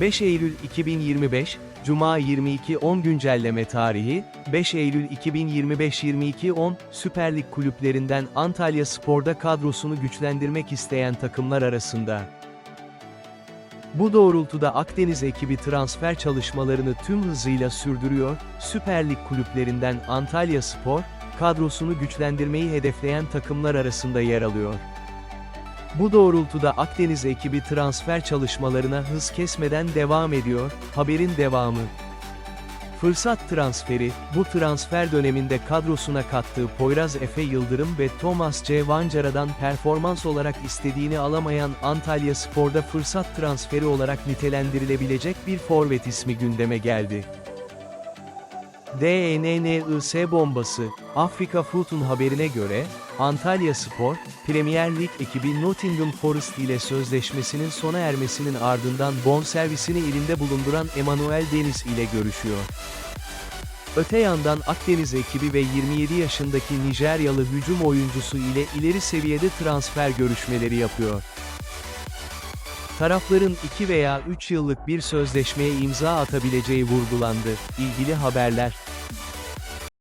5 Eylül 2025, Cuma 22.10 güncelleme tarihi, 5 Eylül 2025-22.10, Süper Lig kulüplerinden Antalya Spor'da kadrosunu güçlendirmek isteyen takımlar arasında. Bu doğrultuda Akdeniz ekibi transfer çalışmalarını tüm hızıyla sürdürüyor, Süper Lig kulüplerinden Antalya Spor, kadrosunu güçlendirmeyi hedefleyen takımlar arasında yer alıyor. Bu doğrultuda Akdeniz ekibi transfer çalışmalarına hız kesmeden devam ediyor, haberin devamı. Fırsat transferi, bu transfer döneminde kadrosuna kattığı Poyraz Efe Yıldırım ve Thomas C. Vancara'dan performans olarak istediğini alamayan Antalya Spor'da fırsat transferi olarak nitelendirilebilecek bir forvet ismi gündeme geldi. DNNIS bombası, Afrika Foot'un haberine göre, Antalya Spor, Premier Lig ekibi Nottingham Forest ile sözleşmesinin sona ermesinin ardından bonservisini elinde bulunduran Emmanuel Deniz ile görüşüyor. Öte yandan Akdeniz ekibi ve 27 yaşındaki Nijeryalı hücum oyuncusu ile ileri seviyede transfer görüşmeleri yapıyor. Tarafların 2 veya 3 yıllık bir sözleşmeye imza atabileceği vurgulandı. İlgili haberler